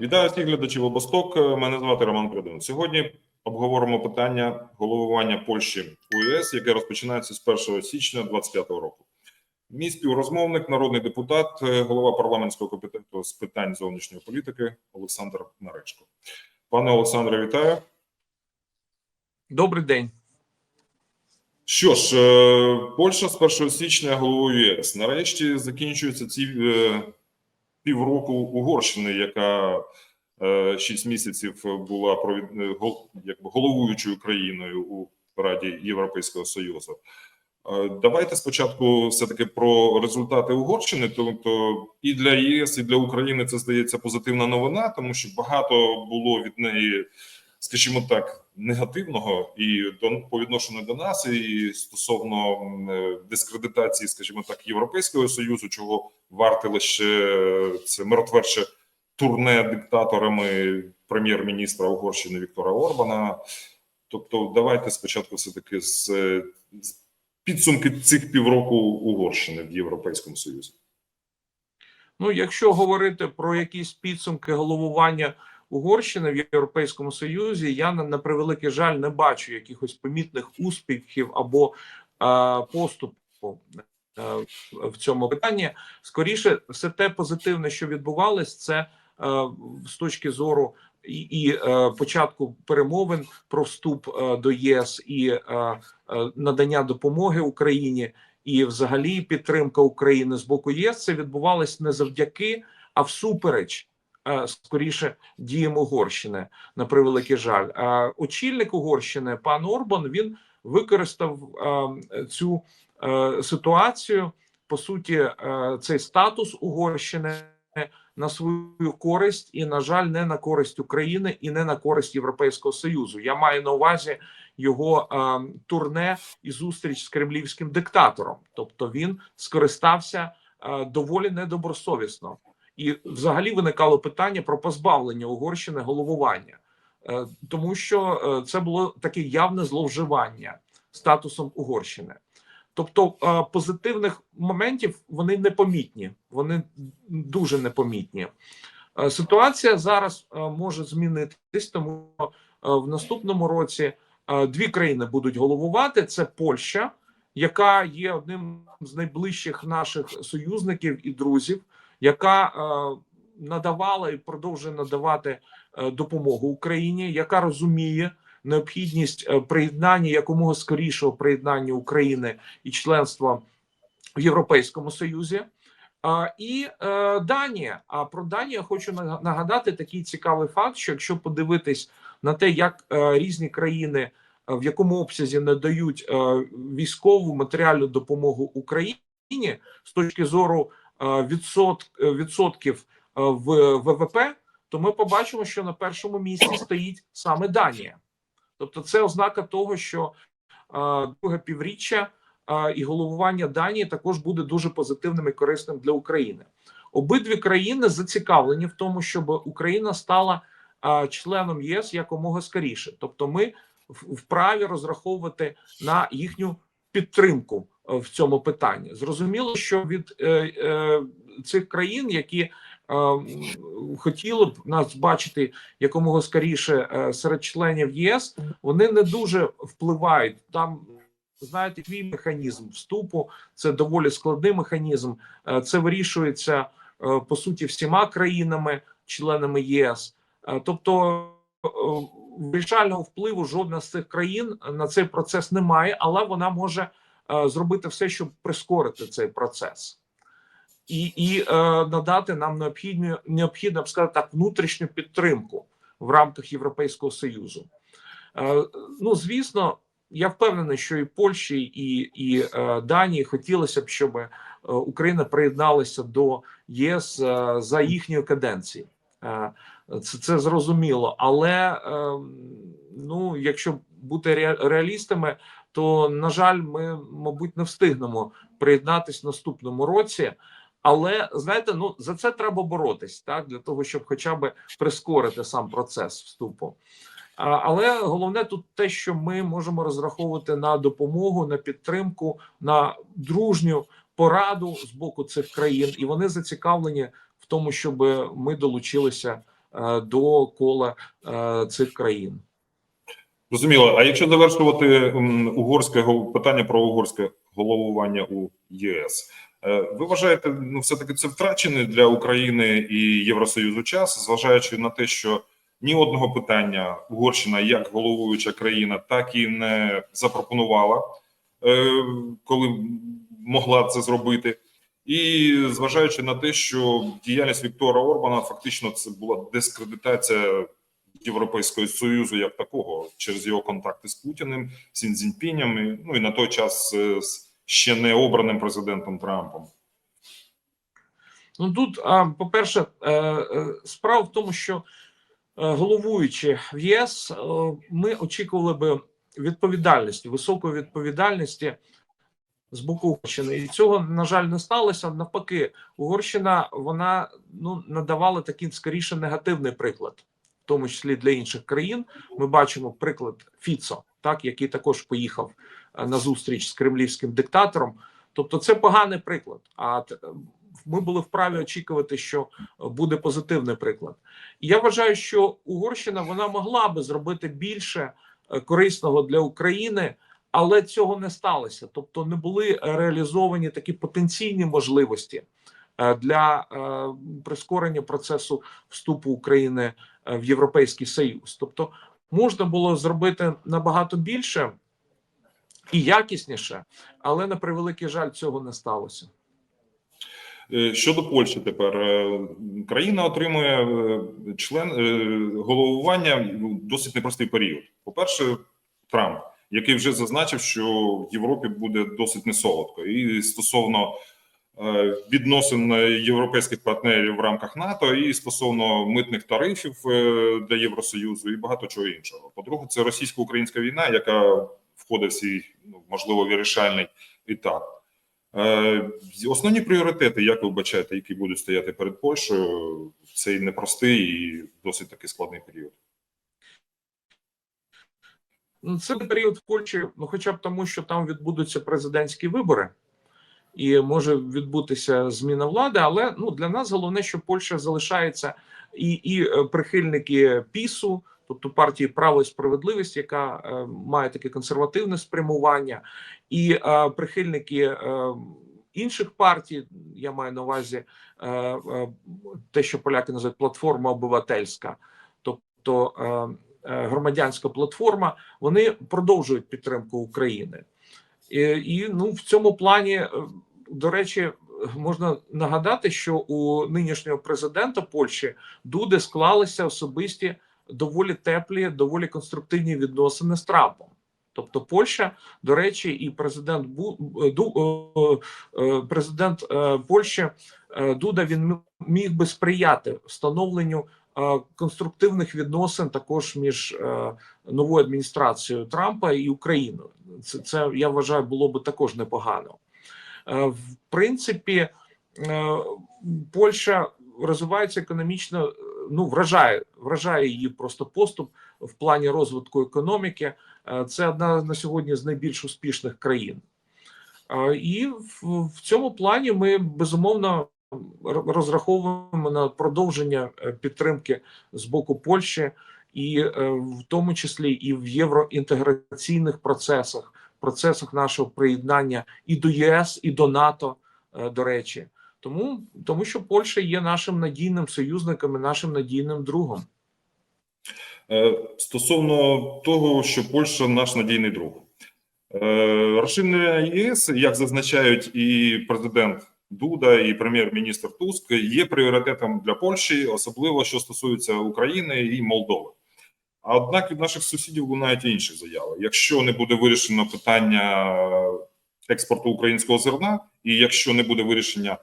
Вітаю всіх глядачів обосток. Мене звати Роман Придин. Сьогодні обговоримо питання головування Польщі у ЄС, яке розпочинається з 1 січня 2025 року. Мій співрозмовник, народний депутат, е, голова парламентського комітету з питань зовнішньої політики Олександр Наречко. Пане Олександре, вітаю. Добрий день. Що ж, е, Польща з 1 січня головою ЄС. Нарешті закінчуються ці е, півроку Угорщини, яка е, 6 місяців була е, якби головуючою країною у Раді Європейського Союзу. Е, Давайте спочатку все-таки про результати Угорщини. Тобто і для ЄС, і для України це здається позитивна новина, тому що багато було від неї, скажімо так, негативного і до по відношенню до нас, і стосовно е, дискредитації, скажімо так, Європейського союзу, чого варте лише е, це миротворче турне диктаторами прем'єр-міністра Угорщини Віктора Орбана. Тобто, давайте спочатку все таки з, е, з підсумки цих півроку Угорщини в Європейському Союзі. Ну, якщо говорити про якісь підсумки головування Угорщини в Європейському Союзі, я на, превеликий жаль не бачу якихось помітних успіхів або е, поступу е, в цьому питанні. Скоріше, все те позитивне, що відбувалось, це е, з точки зору і, і е, початку перемовин про вступ е, до ЄС і е, е, надання допомоги Україні. І, взагалі, підтримка України з боку ЄС це відбувалось не завдяки, а всупереч скоріше діям Угорщини на превеликий жаль. Е, Очільник Угорщини пан Орбан він використав е, цю е, ситуацію. По суті, е, цей статус Угорщини на свою користь, і на жаль, не на користь України і не на користь Європейського союзу. Я маю на увазі його е, турне і зустріч з кремлівським диктатором. Тобто він скористався е, доволі недобросовісно, і взагалі виникало питання про позбавлення Угорщини головування, е, тому що е, це було таке явне зловживання статусом Угорщини. Тобто е, позитивних моментів вони непомітні, вони дуже непомітні. Ситуація зараз може змінитись, тому в наступному році дві країни будуть головувати: це Польща, яка є одним з найближчих наших союзників і друзів, яка е, надавала і продовжує надавати е, допомогу Україні, яка розуміє необхідність е, приєднання якомога скорішого приєднання України і членства в Європейському Союзі. І Данія. А про Данію хочу нага- нагадати такий цікавий факт: що якщо подивитись на те, як різні країни в якому обсязі надають військову матеріальну допомогу Україні з точки зору відсотків е, в ВВП, то ми побачимо, що на першому місці стоїть саме Данія. Тобто, це ознака того, що е, друге півріччя е, і головування Данії також буде дуже позитивним і корисним для України. Обидві країни зацікавлені в тому, щоб Україна стала е, членом ЄС якомога скоріше. Тобто, ми вправі розраховувати на їхню підтримку е, в цьому питанні. Зрозуміло, що від е, е, цих країн, які е, хотіли б нас бачити якомога скоріше е, серед членів ЄС, вони не дуже впливають там. Знаєте, твій механізм вступу це доволі складний механізм. Е, Це вирішується е, по суті всіма країнами, членами ЄС. Е, Тобто е, вирішального впливу жодна з цих країн на цей процес не має, але вона може е, зробити все, щоб прискорити цей процес. І, і е, надати нам необхідну необхідно, б сказати так, внутрішню підтримку в рамках Європейського Союзу. Е, ну, звісно, я впевнений, що і Польщі, і, і е, Данії хотілося б, щоб е, Україна приєдналася до ЄС е, за їхньої каденції. Е, це, це зрозуміло, але е, ну, якщо бути ре- реалістами, то на жаль, ми, мабуть, не встигнемо приєднатись в наступному році. Але знаєте, ну за це треба боротись, так для того, щоб хоча б прискорити сам процес вступу. Але головне тут те, що ми можемо розраховувати на допомогу, на підтримку, на дружню пораду з боку цих країн, і вони зацікавлені в тому, щоб ми долучилися е, до кола е, цих країн. Зрозуміло. А якщо завершувати угорське питання про угорське головування у ЄС, е, ви вважаєте, ну все таки це втрачений для України і Євросоюзу час, зважаючи на те, що ні одного питання Угорщина як головуюча країна так і не запропонувала, е, коли могла це зробити. І зважаючи на те, що діяльність Віктора Орбана фактично це була дискредитація Європейського союзу як такого через його контакти з Путіним, Сін і, ну і на той час е, з ще не обраним президентом Трампом. Ну тут, по-перше, е, е, справа в тому, що головуючи в ЄС, ми очікували би відповідальності, високої відповідальності з боку Угорщини. І цього, на жаль, не сталося. Навпаки, Угорщина вона ну надавала такий скоріше негативний приклад, тому числі для інших країн. Ми бачимо приклад Фіцо, так який також поїхав е, на зустріч з кремлівським диктатором. Тобто, це поганий приклад. А ми були вправі очікувати, що буде позитивний приклад. Я вважаю, що Угорщина вона могла би зробити більше е, корисного для України, але цього не сталося. Тобто, не були реалізовані такі потенційні можливості е, для е, прискорення процесу вступу України е, в Європейський Союз. Тобто, можна було зробити набагато більше і якісніше, але на превеликий жаль, цього не сталося. Е, Щодо Польщі, тепер Е, країна отримує е, член е, головування в досить непростий період. По-перше, Трамп, який вже зазначив, що в Європі буде досить несолодко, і стосовно е, відносин європейських партнерів в рамках НАТО, і стосовно митних тарифів е, для Євросоюзу, і багато чого іншого. По-друге, це російсько-українська війна, яка входить в свій ну, можливо вирішальний етап. Е, Основні пріоритети, як ви вбачаєте, які будуть стояти перед Польщею в цей непростий і досить таки складний період. Ну, Це період в Польщі, ну хоча б тому, що там відбудуться президентські вибори, і може відбутися зміна влади. Але ну для нас головне, що Польща залишається і, і е, прихильники пісу, тобто партії право і справедливість, яка е, має таке консервативне спрямування, і е, прихильники е, інших партій. Я маю на увазі е, е, те, що поляки називають платформа обивательська, тобто громадянська платформа вони продовжують підтримку України, і, і ну в цьому плані, до речі, можна нагадати, що у нинішнього президента Польщі Дуди склалися особисті доволі теплі, доволі конструктивні відносини з Трампом. Тобто, Польща, до речі, і президент Бу е, е, президент е, Польщі Дуда він міг би сприяти встановленню конструктивних відносин також між новою адміністрацією Трампа і Україною. Це, це я вважаю, було би також непогано. Е, В принципі, е, Польща розвивається економічно. е, Ну, вражає, вражає її просто поступ в плані розвитку економіки. Це одна на сьогодні з найбільш успішних країн. І в, цьому плані ми безумовно розраховуємо на продовження підтримки з боку Польщі, і в тому числі і в євроінтеграційних процесах, процесах нашого приєднання і до ЄС, і до НАТО, е, до речі. Тому, тому що Польща є нашим надійним союзником і нашим надійним другом. Е, Стосовно того, що Польща наш надійний друг. Е, Розширення ЄС, як зазначають і президент Дуда, і прем'єр-міністр Туск, є пріоритетом для Польщі, особливо що стосується України і Молдови. А однак від наших сусідів лунають інші заяви. Якщо не буде вирішено питання експорту українського зерна, і якщо не буде вирішення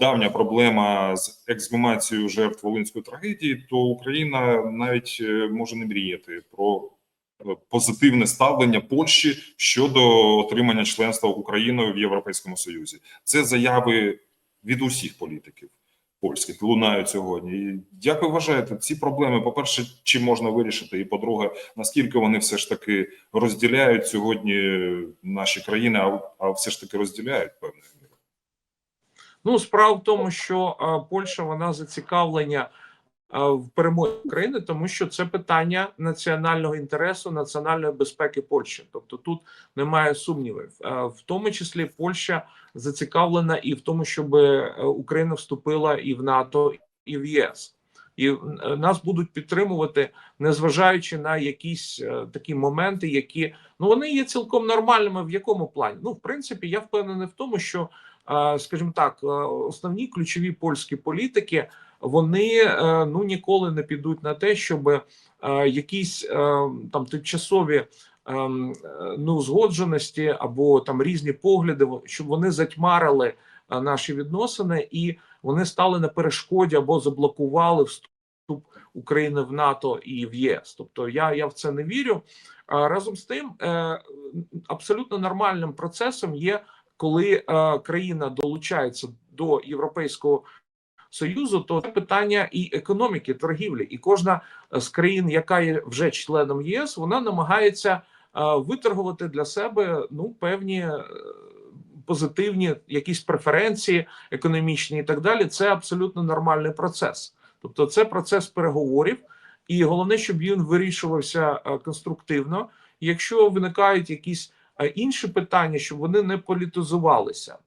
давня проблема з ексгумацією жертв волинської трагедії, то Україна навіть е, може не мріяти про е, позитивне ставлення Польщі щодо отримання членства Україною в Європейському Союзі. Це заяви від усіх політиків польських лунають сьогодні. Як ви вважаєте, ці проблеми, по-перше, чи можна вирішити? І по-друге, наскільки вони все ж таки розділяють сьогодні наші країни, а, а все ж таки розділяють певною мірою? Ну, справа в тому, що а, Польща вона зацікавлення в перемозі України, тому що це питання національного інтересу, національної безпеки Польщі. Тобто тут немає сумнівів. В тому числі Польща зацікавлена і в тому, щоб е, Україна вступила і в НАТО, і в ЄС. І е, нас будуть підтримувати, незважаючи на якісь е, такі моменти, які ну вони є цілком нормальними. В якому плані? Ну, в принципі, я впевнений в тому, що, скажімо так, е, основні ключові польські політики вони е, ну ніколи не підуть на те, щоб е, якісь там тимчасові ем, неузгодженості або там різні погляди, щоб вони затьмарили наші відносини і вони стали на перешкоді або заблокували вступ України в НАТО і в ЄС. Тобто я, я в це не вірю. Разом з тим, абсолютно нормальним процесом є, коли е, країна долучається до європейського союзу, то це питання і економіки, торгівлі, і кожна з країн, яка є вже членом ЄС, вона намагається е, виторгувати для себе ну певні. е, Позитивні якісь преференції економічні і так далі, це абсолютно нормальний процес. Тобто, це процес переговорів, і головне, щоб він вирішувався е, конструктивно. Якщо виникають якісь е, інші питання, щоб вони не політизувалися.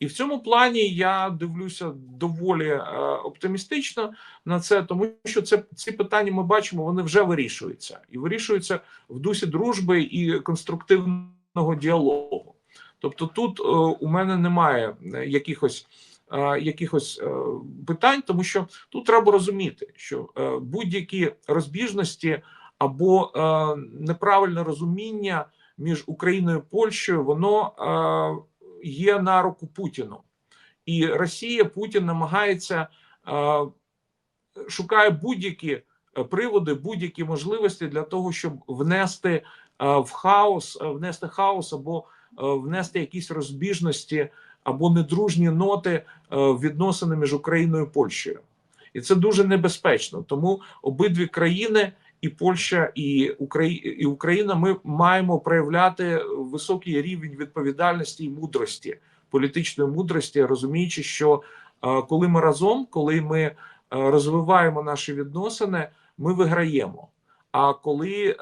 І в цьому плані я дивлюся доволі е, оптимістично на це, тому що це ці питання ми бачимо, вони вже вирішуються і вирішуються в дусі дружби і конструктивного діалогу. Тобто, тут е, у мене немає е, якихось е, якихось е, питань, тому що тут треба розуміти, що е, будь-які розбіжності або е, неправильне розуміння між Україною і Польщею, воно е, є на руку Путіну, і Росія Путін намагається е, шукає будь-які е, приводи, будь-які можливості для того, щоб внести в хаос, внести хаос або внести якісь розбіжності або недружні ноти відносини між Україною і Польщею, і це дуже небезпечно. Тому обидві країни. І Польща, і і Україна. Ми маємо проявляти високий рівень відповідальності і мудрості, політичної мудрості, розуміючи, що е, коли ми разом, коли ми е, розвиваємо наші відносини, ми виграємо. А коли е,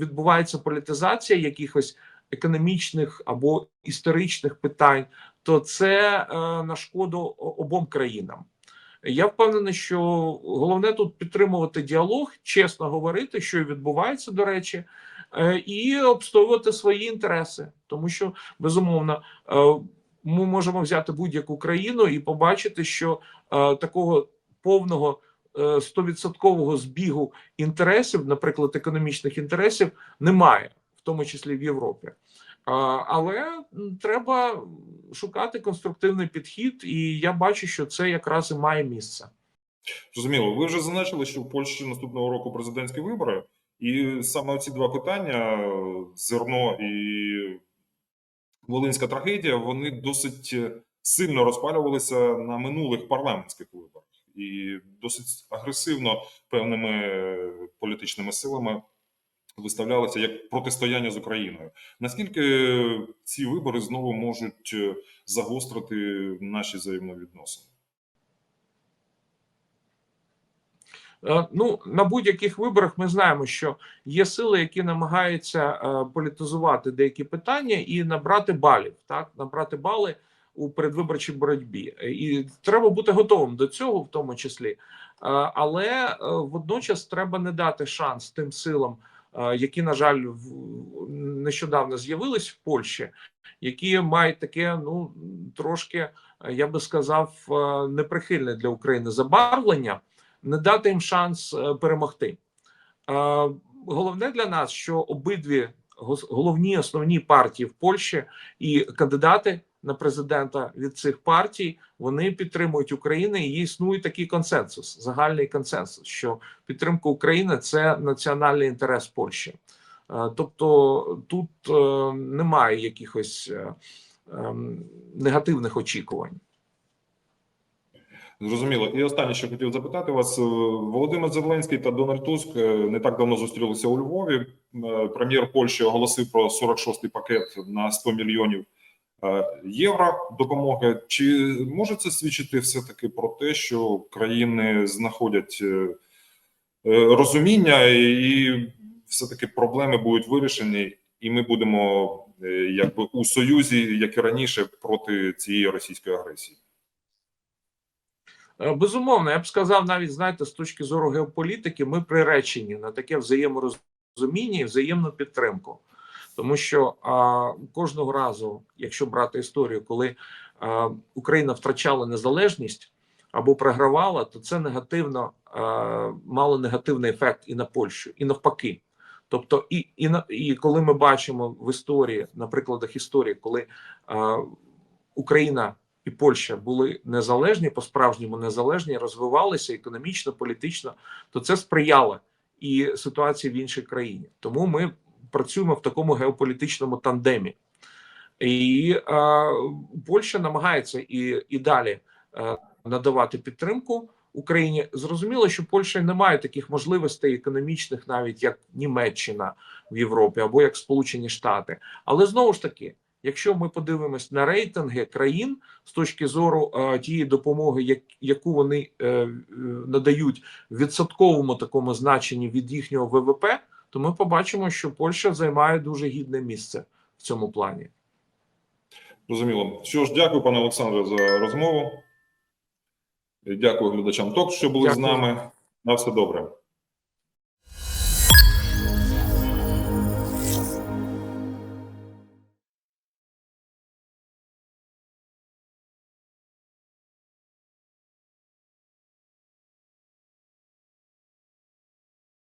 відбувається політизація якихось економічних або історичних питань, то це на шкоду обом країнам. Я впевнений, що головне тут підтримувати діалог, чесно говорити, що відбувається, до речі, е, і обстоювати свої інтереси, тому що безумовно е, ми можемо взяти будь-яку країну і побачити, що е, такого повного стовідсоткового збігу інтересів, наприклад, економічних інтересів, немає, в тому числі в Європі. Але треба шукати конструктивний підхід, і я бачу, що це якраз і має місце. Зрозуміло, ви вже зазначили, що в Польщі наступного року президентські вибори, і саме ці два питання: зерно і Волинська трагедія, вони досить сильно розпалювалися на минулих парламентських виборах. І досить агресивно певними політичними силами виставлялися як протистояння з Україною. Наскільки ці вибори знову можуть загострити наші взаємовідносини? Ну на будь-яких виборах ми знаємо, що є сили, які намагаються е, політизувати деякі питання і набрати балів, так набрати бали у передвиборчій боротьбі, і треба бути готовим до цього, в тому числі, але е, водночас треба не дати шанс тим силам які на жаль нещодавно з'явились в Польщі, які мають таке, ну трошки я би сказав, неприхильне для України забарвлення, не дати їм шанс перемогти. Головне для нас, що обидві головні основні партії в Польщі і кандидати на президента від цих партій вони підтримують Україну і існує такий консенсус, загальний консенсус, що підтримка України це національний інтерес Польщі. Тобто тут е, немає якихось е, негативних очікувань. Зрозуміло. І останнє, що хотів запитати вас, е, Володимир Зеленський та Дональд Туск не так давно зустрілися у Львові. Прем'єр Польщі оголосив про 46-й пакет на 100 мільйонів євро допомоги. Чи може це свідчити все таки про те, що країни знаходять е, е, розуміння, і все-таки проблеми будуть вирішені, і ми будемо е, якби у союзі, як і раніше, проти цієї російської агресії. Е, Безумовно, я б сказав, навіть знаєте, з точки зору геополітики, ми приречені на таке взаєморозуміння і взаємну підтримку. Тому що а, кожного разу, якщо брати історію, коли а, Україна втрачала незалежність або програвала, то це негативно а, мало негативний ефект і на Польщу, і навпаки. Тобто, і, і, на- і коли ми бачимо в історії, на прикладах історії, коли а, Україна і Польща були незалежні, по-справжньому незалежні, розвивалися економічно, політично, то це сприяло і ситуації в іншій країні. Тому ми працюємо в такому геополітичному тандемі. І е, Польща намагається і, і далі е, надавати підтримку Україні. Зрозуміло, що Польща не має таких можливостей економічних, навіть як Німеччина в Європі або як Сполучені Штати. Але знову ж таки, якщо ми подивимось на рейтинги країн з точки зору е, тієї допомоги, як, яку вони е, надають в відсотковому такому значенні від їхнього ВВП, то ми побачимо, що Польща займає дуже гідне місце в цьому плані. Розуміло. Що ж, дякую, пане Олександре, за розмову. Дякую глядачам ТОК, що були з нами. На все добре.